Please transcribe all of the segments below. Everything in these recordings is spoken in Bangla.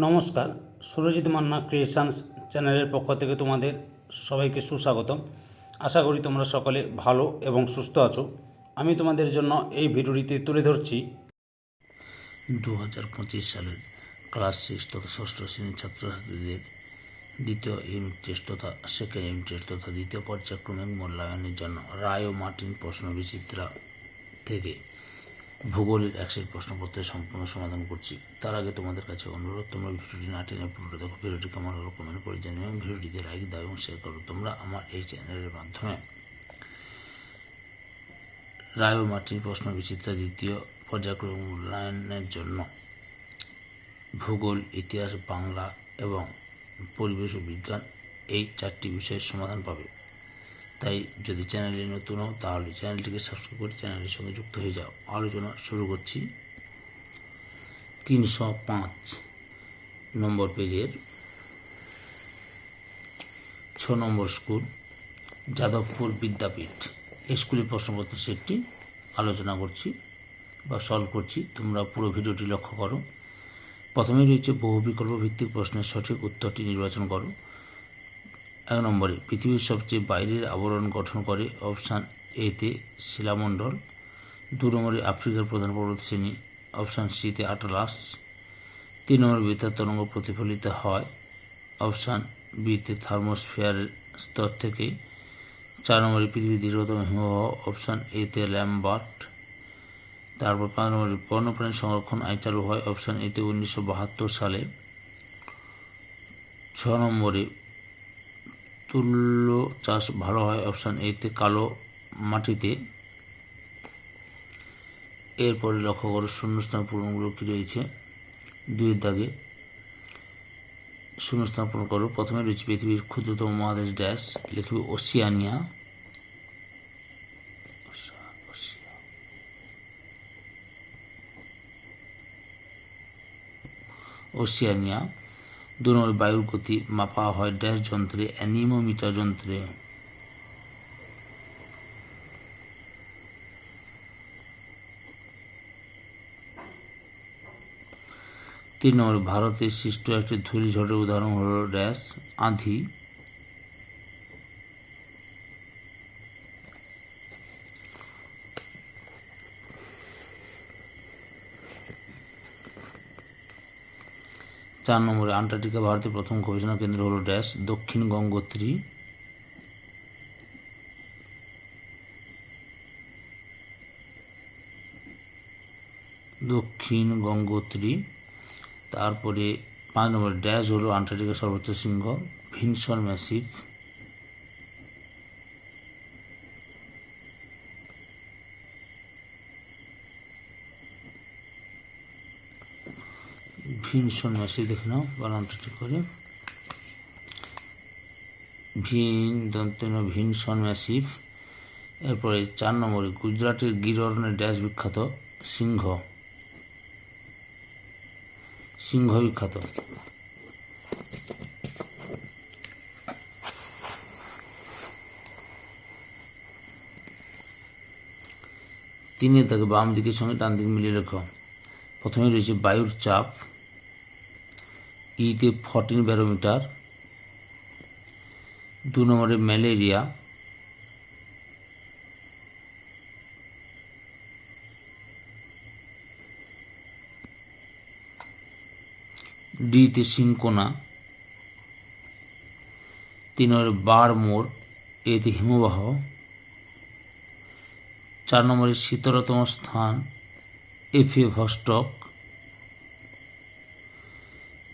নমস্কার, সুরজিৎ মান্না ক্রিয়েশনস চ্যানেলের পক্ষ থেকে তোমাদের সবাইকে সুস্বাগতম। আশা করি তোমরা সকলে ভালো এবং সুস্থ আছো। আমি তোমাদের জন্য এই ভিডিওটিতে তুলে ধরছি দু হাজার পঁচিশ সালের ক্লাস সিক্স তথা ষষ্ঠ শ্রেণির ছাত্রছাত্রীদের দ্বিতীয় ইউনিট টেস্ট তথা সেকেন্ড ইউনিট টেস্ট তথা দ্বিতীয় পর্যায়ক্রমিক মূল্যায়নের জন্য রায় ও মার্টিন প্রশ্ন বিচিত্রা থেকে ভূগোলের একশের প্রশ্নপত্রের সম্পূর্ণ সমাধান করছি। তার আগে তোমাদের কাছে অনুরোধ, তোমরা ভিডিওটি না টেনে পুরোটা দেখো, ভিডিওটি কেমন হলো কমেন্ট করে জানিও এবং ভিডিওটিতে লাইক দাও এবং শেয়ার করো। তোমরা আমার এই চ্যানেলের মাধ্যমে। রায় ও মার্টিন প্রশ্ন বিচিত্রা দ্বিতীয় পর্যায়ক্রম মূল্যায়নের জন্য ভূগোল, ইতিহাস, বাংলা এবং পরিবেশ ও বিজ্ঞান এই চারটি বিষয়ের সমাধান পাবে। তাই যদি চ্যানেলে নতুন হও, তাহলে চ্যানেলটিকে সাবস্ক্রাইব করে চ্যানেলের সঙ্গে যুক্ত হয়ে যাও। আলোচনা শুরু করছি। তিনশো পাঁচ নম্বর পেজের ছ নম্বর স্কুল, যাদবপুর বিদ্যাপীঠ। এই স্কুলের প্রশ্নপত্র সেটটি আলোচনা করছি বা সলভ করছি। তোমরা পুরো ভিডিওটি লক্ষ্য করো। প্রথমেই রয়েছে বহু বিকল্প ভিত্তিক প্রশ্নের সঠিক উত্তরটি নির্বাচন করো। এক নম্বরে, পৃথিবীর সবচেয়ে বাইরের আবরণ গঠন করে অপশান এতে শিলামণ্ডল। দু নম্বরে, আফ্রিকার প্রধান পর্বত শ্রেণি, অপশান সিতে আটলাস। তিন নম্বরে বেতার তরঙ্গ প্রতিফলিত হয়, অপশান বিতে থার্মোস্ফিয়ারের স্তর থেকে। চার নম্বরে, পৃথিবীর দীর্ঘতম হিমবাহ, অপশান এতে ল্যাম্বার্ট। তারপর পাঁচ নম্বরে, বন্যপ্রাণী সংরক্ষণ আইন চালু হয়, অপশান এতে উনিশশো বাহাত্তর সালে। ছ নম্বরে তুল্য চাষ ভালো হয় অপশান এতে কালো মাটিতে। এরপরে লক্ষ্য করো, শূন্যস্থান পূরণগুলো কী রয়েছে? দুইয়ের দাগে। শূন্যস্থান পূরণ করো। প্রথমে রয়েছে পৃথিবীর ক্ষুদ্রতম মহাদেশ ড্যাশ, লিখবে ওসিয়ানিয়া। ওসিয়ানিয়া। দু বায়ুর গতি মাপা হয় ড্যাশ যন্ত্রে, অ্যানিমোমিটার যন্ত্রে। তিন নম্বর ভারতের সৃষ্ট একটি ধূলিঝড়ের উদাহরণ হল ড্যাশ, আঁধি। চার নম্বরে আন্টার্কটিকা ভারতের প্রথম গবেষণা কেন্দ্র হল ড্যাশ, দক্ষিণ গঙ্গোত্রী। দক্ষিণ গঙ্গোত্রী। তারপরে পাঁচ নম্বরে ড্যাশ হলো আন্টার্কটিকার সর্বোচ্চ শৃঙ্গ, ভিনসন ম্যাসিভ। ভিনসন ম্যাসিভ দেখে নাও বানানটা ঠিক করে। ভিন দন্তন ভিনসন ম্যাসিভ এরপরে চার নম্বরে, গুজরাটের গির অরণ্যের ড্যাশ বিখ্যাত সিংহ। সিংহ বিখ্যাত। তিনের দাগে বাম দিকের সঙ্গে ডান দিক মিলিয়ে লেখো প্রথমে রয়েছে বায়ুর চাপ। ইতে ফর্টিন ব্যারোমিটার দু নম্বরে ম্যালেরিয়া ডিতে সিংকোনা তিন নম্বরে বারমোর, এতে হিমবাহ, চার নম্বরে শীতলতম স্থান এফে ভস্টক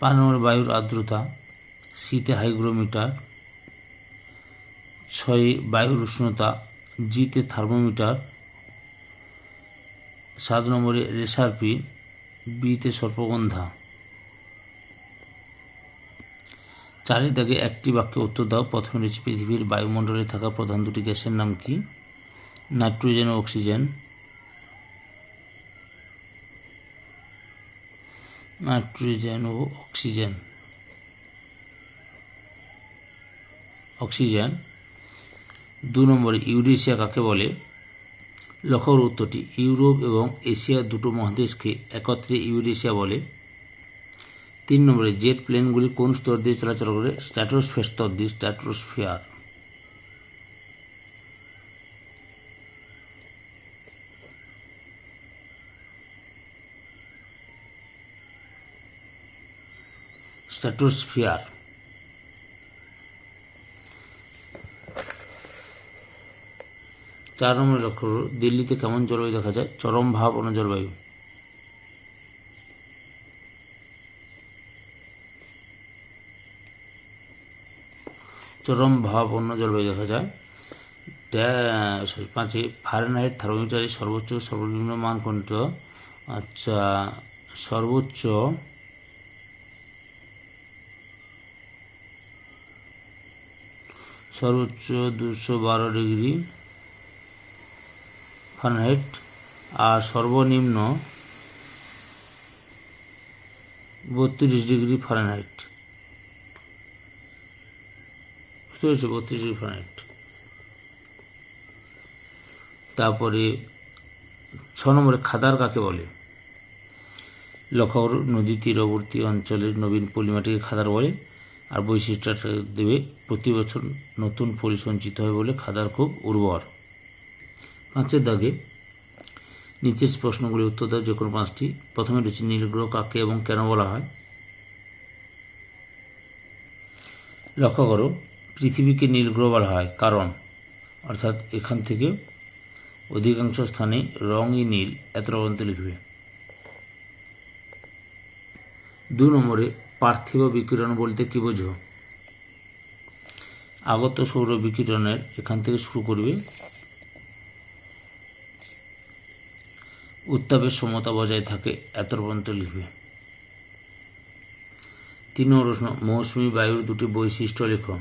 পাঁচ নম্বরে বায়ুর আর্দ্রতা, শীতে হাইগ্রোমিটার, ছয়ে বায়ুর উষ্ণতা, জিতে থার্মোমিটার, সাত নম্বরে রেসারপি বিতে সর্পগন্ধা। চারের দাগে একটি বাক্যে উত্তর দাও। প্রথমে রয়েছে পৃথিবীর বায়ুমণ্ডলে থাকা প্রধান দুটি গ্যাসের নাম কি? নাইট্রোজেন ও অক্সিজেন। নাইট্রোজেন ও অক্সিজেন। অক্সিজেন, দু নম্বরে, ইউরেশিয়া কাকে বলে? লক্ষ্য উত্তরটি, ইউরোপ এবং এশিয়া দুটো মহাদেশকে একত্রে ইউরেশিয়া বলে। তিন নম্বরে, জেট প্লেনগুলি কোন স্তর দিয়ে চলাচল করে? স্ট্র্যাটোস্ফিয়ার স্তর দিয়ে স্ট্র্যাটোস্ফিয়ার স্ট্র্যাটোস্ফিয়ার চার নম্বরে লক্ষ্য দিল্লিতে কেমন জলবায়ু দেখা যায়? চরম ভাব অনু জলবায়ু। চরম ভাব অন্য জলবায়ু দেখা যায়। সরি, পাঁচে ফারেনহাইট থার্মোমিটারে সর্বোচ্চ সর্বনিম্ন মান কোনটা? আচ্ছা সর্বোচ্চ সর্বোচ্চ দুশো বারো ডিগ্রি ফারেনহাইট আর সর্বনিম্ন বত্রিশ ডিগ্রি ফারেনহাইট। বুঝতে পেরেছ? বত্রিশ ডিগ্রি ফারেনহাইট। তারপরে ছ নম্বরে খাদার কাকে বলে? করো নদী তীরবর্তী অঞ্চলের নবীন পলিমাটিকে খাদার বলে। আর বৈশিষ্ট্যটা দেবে, প্রতি বছর নতুন পরিসঞ্চিত হয় বলে খাদার খুব উর্বর। পাঁচের দাগে নিচের প্রশ্নগুলি উত্তর দাও, যে কোনো পাঁচটি। প্রথমে রয়েছে নীলগ্রহ কাকে এবং কেন বলা হয়? লক্ষ্য করো, পৃথিবীকে নীলগ্রহ বলা হয়, কারণ, অর্থাৎ এখান থেকে অধিকাংশ স্থানে রঙই নীল, এত পর্যন্ত লিখবে। দু নম্বরে পার্থিব বিকিরণ বলতে কি বোঝো? আগত সৌর বিকিরণের এখান থেকে শুরু করবে। উত্তাপের সমতা বজায় থাকে এত পর্যন্ত লিখবে। তিন নম্বর প্রশ্ন, মৌসুমী বায়ুর দুটি বৈশিষ্ট্য লেখো।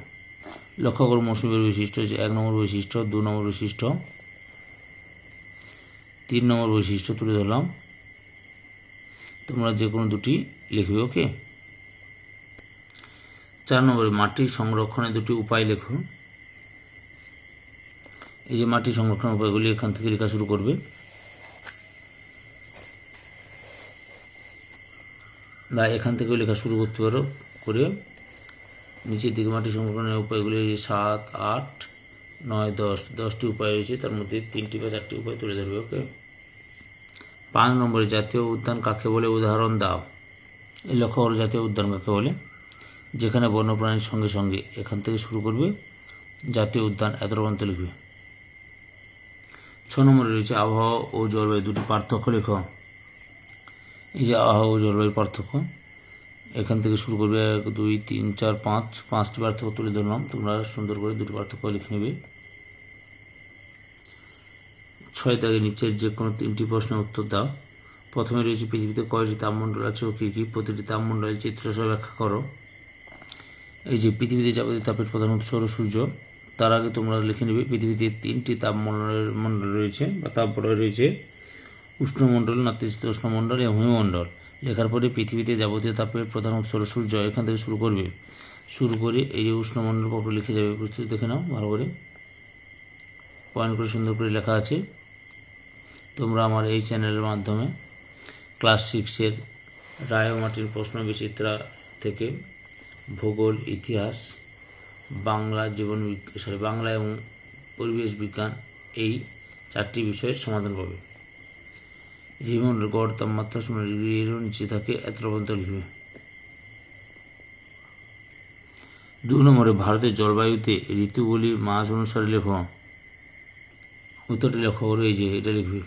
লক্ষ্য করো মৌসুমী বায়ুর বৈশিষ্ট্য হচ্ছে এক নম্বর বৈশিষ্ট্য, দু নম্বর বৈশিষ্ট্য। তিন নম্বর বৈশিষ্ট্য তুলে ধরলাম। তোমরা যে কোনো দুটি লিখবে, ওকে? চার নম্বরে মাটি সংরক্ষণের দুটি উপায় লেখো এই যে মাটি সংরক্ষণের উপায়গুলি এখান থেকে লেখা শুরু করবে। বা এখান থেকেও লেখা শুরু করতে পারো, করে নিচের দিকে মাটি সংরক্ষণের উপায়গুলি সাত, আট, নয়, দশ, দশটি উপায় রয়েছে, তার মধ্যে তিনটি বা চারটি উপায় তুলে ধরবে, ওকে? পাঁচ নম্বরে জাতীয় উদ্যান কাকে বলে? উদাহরণ দাও। এই লক্ষ্য করো, জাতীয় উদ্যান কাকে বলে? যেখানে বন্যপ্রাণীর সঙ্গে সঙ্গে এখান থেকে শুরু করবে জাতীয় উদ্যান এত পর্যন্ত লিখবে। ছ নম্বরে রয়েছে আবহাওয়া ও জলবায়ু দুটি পার্থক্য লেখ। এই যে আবহাওয়া ও জলবায়ুর পার্থক্য, এখান থেকে শুরু করবে এক, দুই, তিন, চার, পাঁচ, পাঁচটি পার্থক্য তুলে ধরলাম, তোমরা সুন্দর করে দুটি পার্থক্য লিখে নেবে। ছয় দাগে নিচের যে কোনো তিনটি প্রশ্নের উত্তর দাও। প্রথমে রয়েছে পৃথিবীতে কয়টি তাপমণ্ডল আছে ও কী কী? প্রতিটি তাপমণ্ডলের চিত্র সহ ব্যাখ্যা করো। এই যে পৃথিবীতে যাবতীয় তাপের প্রধান উৎস সূর্য, তার আগে তোমরা লিখে নেবে পৃথিবীতে তিনটি তাপমণ্ডলের মণ্ডল রয়েছে বা তাপমণ্ডল রয়েছে। উষ্ণমণ্ডল নাতিশীতোষ্ণমণ্ডল এবং হিমমণ্ডল। লেখার পরে পৃথিবীতে যাবতীয় তাপের প্রধান উৎস সূর্য এখান থেকে শুরু করবে। শুরু করে এই যে উষ্ণমণ্ডল পর লিখে যাবে, প্রস্তুতি দেখে নাও ভালো করে। পয়েন্ট করে সুন্দর করে লেখা আছে। তোমরা আমার এই চ্যানেলের মাধ্যমে ক্লাস সিক্সের রায় মাটির প্রশ্ন বিচিত্রা থেকে ভূগোল, ইতিহাস, বাংলা জীবন সরি বাংলা এবং পরিবেশ বিজ্ঞান এই চারটি বিষয়ের সমাধান পাবে। হিমন্ডল গড় তাপমাত্রা শূন্য ডিগ্রি এরও নিচে থাকে এত পর্যন্ত লিখবে দু নম্বরে, ভারতের জলবায়ুতে ঋতুগুলি মাস অনুসারে লেখো। উত্তরটি লক্ষ্য করো এই যে, এটা লিখবে।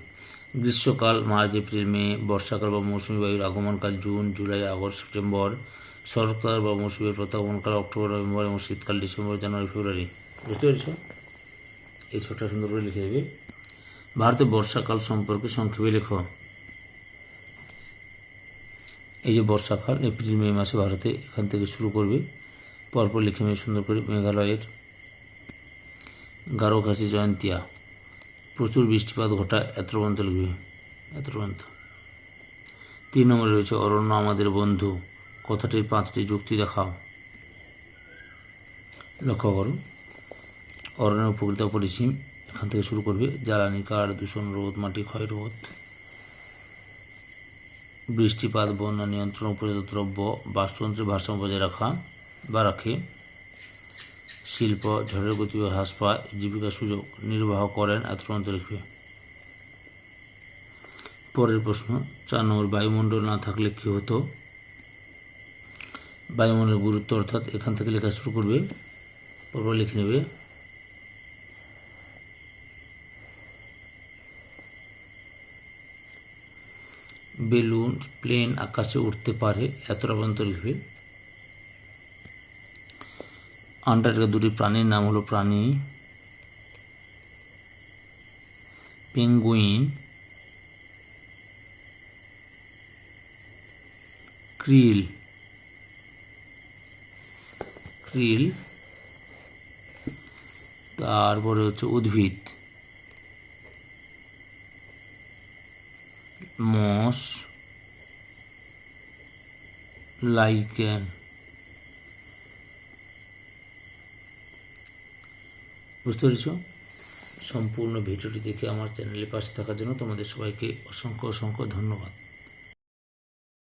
গ্রীষ্মকাল, মার্চ, এপ্রিল, মে, বর্ষাকাল বা মৌসুমী বায়ুর আগমনকাল, জুন, জুলাই, আগস্ট, সেপ্টেম্বর শরৎকাল বা মৌসুমীর প্রত্যাগমনকাল অক্টোবর, নভেম্বর এবং শীতকাল ডিসেম্বর, জানুয়ারি, ফেব্রুয়ারি। বুঝতে পেরেছ? এই ছোটটা সুন্দর করে লিখে দেবে। ভারতের বর্ষাকাল সম্পর্কে সংক্ষেপে লেখো। এই যে বর্ষাকাল, এপ্রিল, মে মাসে ভারতে এখান থেকে শুরু করবে। পরপর লিখে নেবে সুন্দর করে মেঘালয়ের গারো খাসি জয়ন্তিয়া। প্রচুর বৃষ্টিপাত ঘটায়, এত পর্যন্ত লিখবে। এত তিন নম্বরে রয়েছে, অরণ্য আমাদের বন্ধু। কথাটির পাঁচটি যুক্তি দেখাও। লক্ষ্য করো। অরণ্যের উপকৃত পরিসীম এখান থেকে শুরু করবে। জ্বালানি কাঠ, দূষণ রোধ, মাটি ক্ষয় রোধ। বৃষ্টিপাত, বন্যা নিয়ন্ত্রণ, উপজাত দ্রব্য, বাস্তুতন্ত্রের ভারসাম্য বজায় রাখা বা রাখে। শিল্প, ঝড়ের গতি হ্রাস পায়। জীবিকা সুযোগ নির্বাহ করেন এত লিখবে পরের প্রশ্ন, চার নম্বর বায়ুমণ্ডল না থাকলে কি হতো? বায়ুমণ্ডলের গুরুত্ব অর্থাৎ এখান থেকে লেখা শুরু করবে, পরপর লিখে নেবে। বেলুন, প্লেন আকাশে উঠতে পারে, এতটা পর্যন্ত লিখবে। আন্টার্কটিকা দুটি প্রাণীর নাম হলো প্রাণী, পেঙ্গুইন, ক্রিল। ক্রিল তারপরে হচ্ছে উদ্ভিদ মস লাইকেন, বুঝতে পেরেছ? সম্পূর্ণ ভিডিওটি দেখে আমার চ্যানেলে পাশে থাকার জন্য তোমাদের সবাইকে অসংখ্য অসংখ্য ধন্যবাদ।